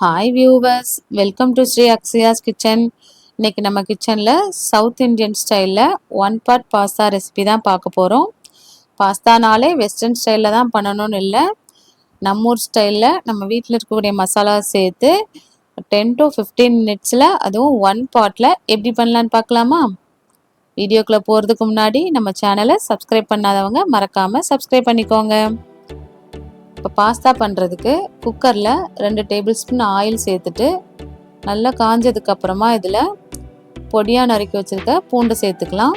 Hi viewers welcome to Sri அக்ஸியாஸ் kitchen இன்னைக்கு நம்ம கிச்சனில் சவுத் இந்தியன் ஸ்டைலில் ஒன் பார்ட் பாஸ்தா ரெசிபி தான் பார்க்க போகிறோம் பாஸ்தானாலே வெஸ்டர்ன் ஸ்டைலில் தான் பண்ணணும்னு இல்லை. நம்ம ஊர் ஸ்டைலில் நம்ம வீட்டில் இருக்கக்கூடிய மசாலா சேர்த்து டென் டு ஃபிஃப்டீன் மினிட்ஸில் அதுவும் ஒன் பார்ட்டில் எப்படி பண்ணலான்னு பார்க்கலாமா? வீடியோக்குள்ளே போகிறதுக்கு முன்னாடி நம்ம சேனலை சப்ஸ்கிரைப் பண்ணாதவங்க மறக்காமல் சப்ஸ்கிரைப் பண்ணிக்கோங்க. இப்போ பாஸ்தா பண்ணுறதுக்கு குக்கரில் ரெண்டு டேபிள் ஸ்பூன் ஆயில் சேர்த்துட்டு நல்லா காஞ்சதுக்கப்புறமா இதில் பொடியாக நறுக்கி வச்சுருக்க பூண்டு சேர்த்துக்கலாம்.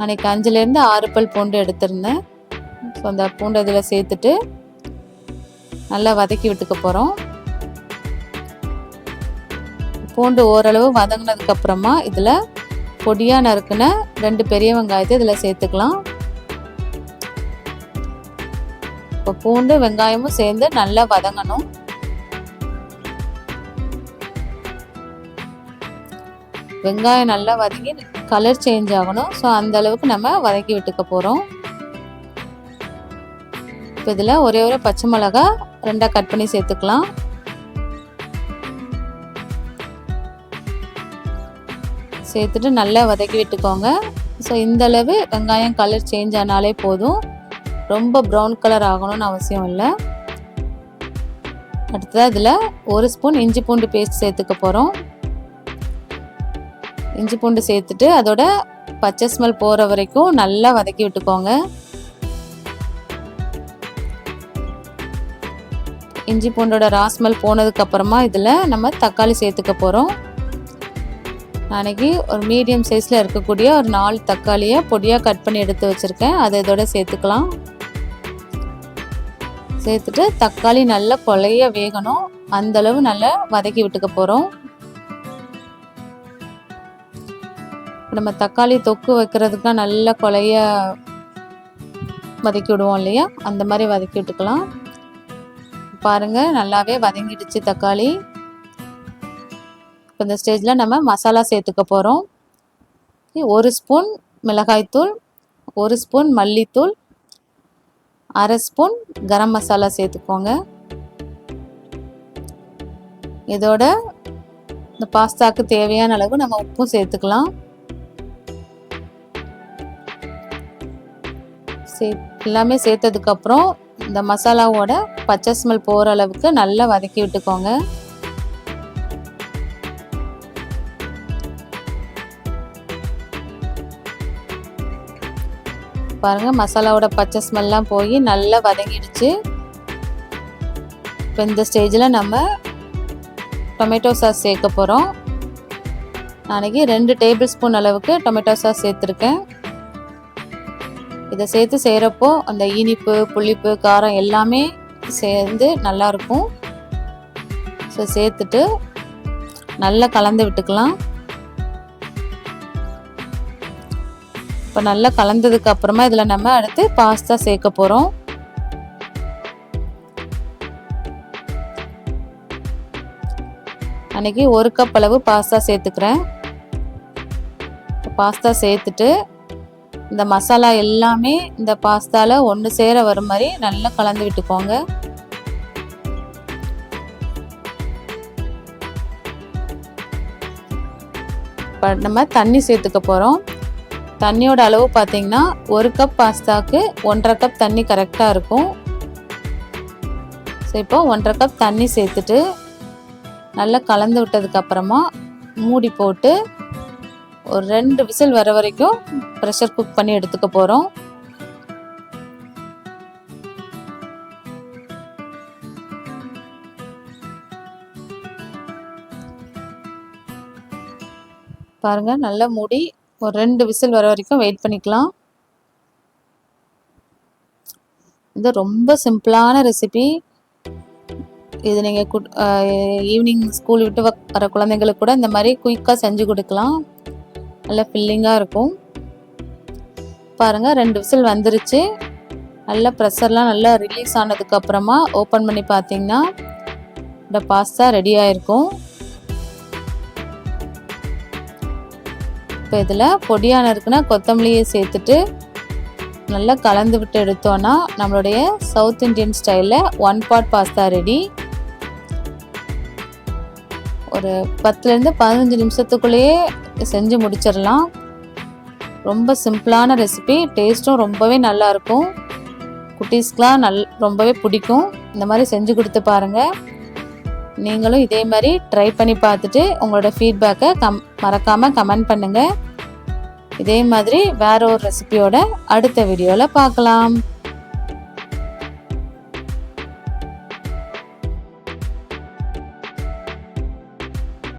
அன்றைக்கி அஞ்சுலேருந்து ஆறு பல் பூண்டு எடுத்திருந்தேன். ஸோ அந்த பூண்டு இதில் சேர்த்துட்டு நல்லா வதக்கி விட்டுக்க போகிறோம் பூண்டு ஓரளவு வதங்கினதுக்கப்புறமா இதில் பொடியாக நறுக்குன ரெண்டு பெரிய வெங்காயத்தை இதில் சேர்த்துக்கலாம். இப்போ பூண்டு வெங்காயமும் சேர்ந்து நல்லா வதங்கணும். வெங்காயம் நல்லா வதங்கி கலர் சேஞ்ச் ஆகணும். ஸோ அந்த அளவுக்கு நம்ம வதக்கி விட்டுக்க போகிறோம் இப்போ இதில் ஒரே ஒரு பச்சை மிளகா ரெண்டாக கட் பண்ணி சேர்த்துக்கலாம். சேர்த்துட்டு நல்லா வதக்கி விட்டுக்கோங்க. ஸோ இந்த அளவு வெங்காயம் கலர் சேஞ்ச் ஆனாலே போதும். ரொம்ப ப்ரௌன் கலர் ஆகணும்னு அவசியம் இல்லை. அடுத்ததாக இதில் ஒரு ஸ்பூன் இஞ்சி பூண்டு பேஸ்ட் சேர்த்துக்க போகிறோம் இஞ்சி பூண்டு சேர்த்துட்டு அதோட பச்சை ஸ்மெல் போகிற வரைக்கும் நல்லா வதக்கி விட்டுக்கோங்க. இஞ்சி பூண்டோட ரா ஸ்மெல் போனதுக்கப்புறமா இதில் நம்ம தக்காளி சேர்த்துக்க போகிறோம் அன்றைக்கி ஒரு மீடியம் சைஸில் இருக்கக்கூடிய ஒரு நாலு தக்காளியை பொடியாக கட் பண்ணி எடுத்து வச்சுருக்கேன். அதை இதோட சேர்த்துக்கலாம். சேர்த்துட்டு தக்காளி நல்லா கொலைய வேகணும். அந்தளவு நல்லா வதக்கி விட்டுக்க போகிறோம் நம்ம தக்காளி தொக்கு வைக்கிறதுக்குலாம் நல்லா கொலைய வதக்கி விடுவோம் இல்லையா? அந்த மாதிரி வதக்கி விட்டுக்கலாம். பாருங்கள் நல்லாவே வதங்கிடுச்சு தக்காளி. இப்போ இந்த ஸ்டேஜில் நம்ம மசாலா சேர்த்துக்க போகிறோம் ஒரு ஸ்பூன் மிளகாய்த்தூள் ஒரு ஸ்பூன் மல்லித்தூள் அரை ஸ்பூன் கரம் மசாலா சேர்த்துக்கோங்க. இதோட இந்த பாஸ்தாக்கு தேவையான அளவு நம்ம உப்பும் சேர்த்துக்கலாம். சே எல்லாமே சேர்த்ததுக்கப்புறம் இந்த மசாலாவோட பச்சை ஸ்மெல் போகிற அளவுக்கு நல்லா வதக்கி விட்டுக்கோங்க. பாருங்கள் மசாலாவோட பச்சை ஸ்மெல்லாம் போய் நல்லா வதங்கிடுச்சு. இப்போ இந்த ஸ்டேஜில் நம்ம டொமேட்டோ சாஸ் சேர்க்க போகிறோம் நாளைக்கு ரெண்டு டேபிள் ஸ்பூன் அளவுக்கு டொமேட்டோ சாஸ் சேர்த்துருக்கேன். இதை சேர்த்து செய்கிறப்போ அந்த இனிப்பு புளிப்பு காரம் எல்லாமே சேர்ந்து நல்லாயிருக்கும் ஸோ சேர்த்துட்டு நல்லா கலந்து விட்டுக்கலாம். இப்போ நல்லா கலந்ததுக்கு அப்புறமா இதில் நம்ம அடுத்து பாஸ்தா சேர்க்க போகிறோம் அன்றைக்கி ஒரு கப் அளவு பாஸ்தா சேர்த்துக்கிறேன். பாஸ்தா சேர்த்துட்டு இந்த மசாலா எல்லாமே இந்த பாஸ்தாவில் ஒன்று சேர வர மாதிரி நல்லா கலந்து விட்டுக்கோங்க. இப்போ நம்ம தண்ணி சேர்த்துக்க போகிறோம் தண்ணியோட அளவு பார்த்தீங்கன்னா ஒரு கப் பாஸ்தாக்கு ஒன்றரை கப் தண்ணி கரெக்டாக இருக்கும். ஸோ இப்போ ஒன்றரை கப் தண்ணி சேர்த்துட்டு நல்லா கலந்து விட்டதுக்கப்புறமா மூடி போட்டு ஒரு ரெண்டு விசில் வர வரைக்கும் ப்ரெஷர் குக் பண்ணி எடுத்துக்க போகிறோம் பாருங்கள் நல்லா மூடி ஒரு ரெண்டு விசில் வர வரைக்கும் வெயிட் பண்ணிக்கலாம். இது ரொம்ப சிம்பிளான ரெசிபி. இது நீங்கள் குட் ஈவினிங் ஸ்கூல் விட்டு வர குழந்தைங்களுக்கு கூட இந்த மாதிரி குயிக்காக செஞ்சு கொடுக்கலாம். நல்லா ஃபில்லிங்காக இருக்கும். பாருங்கள் ரெண்டு விசில் வந்துருச்சு. நல்லா ப்ரெஷர்லாம் நல்லா ரிலீஸ் ஆனதுக்கப்புறமா ஓப்பன் பண்ணி பார்த்தீங்கன்னா இந்த பாஸ்தா ரெடி ஆகிருக்கும் இப்போ இதில் பொடியான இருக்குன்னா கொத்தமல்லியை சேர்த்துட்டு நல்லா கலந்து விட்டு எடுத்தோன்னா நம்மளுடைய சவுத் இண்டியன் ஸ்டைலில் ஒன் பாட் பாஸ்தா ரெடி ஒரு பத்துலேருந்து பதினஞ்சு நிமிஷத்துக்குள்ளேயே செஞ்சு முடிச்சிடலாம். ரொம்ப சிம்பிளான ரெசிபி டேஸ்ட்டும் ரொம்பவே நல்லாயிருக்கும் குட்டீஸ்க்கெலாம் நல் ரொம்பவே பிடிக்கும். இந்த மாதிரி செஞ்சு கொடுத்து பாருங்கள் நீங்களும் இதே மாதிரி ட்ரை பண்ணி பார்த்துட்டு உங்களோட ஃபீட்பேக்கை கம் மறக்காமல் கமெண்ட் பண்ணுங்கள் இதே மாதிரி வேற ஒரு ரெசிபியோட அடுத்த வீடியோவில் பார்க்கலாம்.